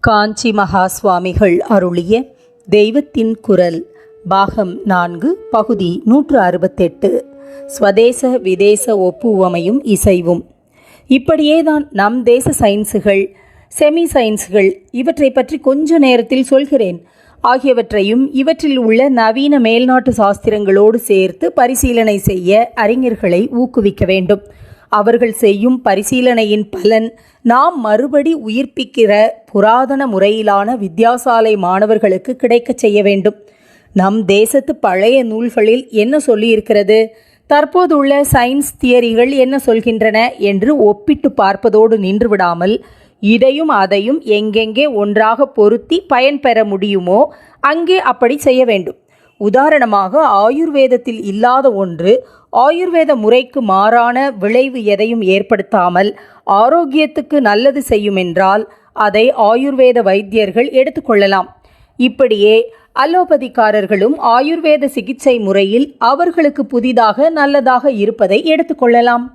காஞ்சி மகா சுவாமிகள் அருளிய தெய்வத்தின் குரல் பாகம் நான்கு பகுதி நூற்று அறுபத்தெட்டு. ஸ்வதேச விதேச ஒப்புவமையும் இசைவும். இப்படியேதான் நம் தேச சயின்ஸுகள் செமி சயின்ஸுகள் இவற்றை பற்றி கொஞ்ச நேரத்தில் சொல்கிறேன். ஆகியவற்றையும் இவற்றில் உள்ள நவீன மேல்நாட்டு சாஸ்திரங்களோடு சேர்த்து பரிசீலனை செய்ய அறிஞர்களை ஊக்குவிக்க வேண்டும். அவர்கள் செய்யும் பரிசீலனையின் பலன் நாம் மறுபடி உயிர்ப்பிக்கிற புராதன முறையிலான வித்யாசாலை மாணவர்களுக்கு கிடைக்கச் செய்ய வேண்டும். நம் தேசத்து பழைய நூல்களில் என்ன சொல்லியிருக்கிறது? தற்போதுள்ள சயின்ஸ் தியரிகள் என்ன சொல்கின்றன என்று ஒப்பிட்டு பார்ப்பதோடு நின்றுவிடாமல் இதையும் அதையும் எங்கெங்கே ஒன்றாக பொருத்தி பயன்பெற முடியுமோ அங்கே அப்படி செய்ய வேண்டும். உதாரணமாக ஆயுர்வேதத்தில் இல்லாத ஒன்று ஆயுர்வேத முறைக்கு மாறான விளைவு எதையும் ஏற்படுத்தாமல் ஆரோக்கியத்துக்கு நல்லது செய்யுமென்றால் அதை ஆயுர்வேத வைத்தியர்கள் எடுத்துக்கொள்ளலாம் இப்படியே அலோபதிக்காரர்களும் ஆயுர்வேத சிகிச்சை முறையில் அவர்களுக்கு புதிதாக நல்லதாக இருப்பதை எடுத்துக்கொள்ளலாம்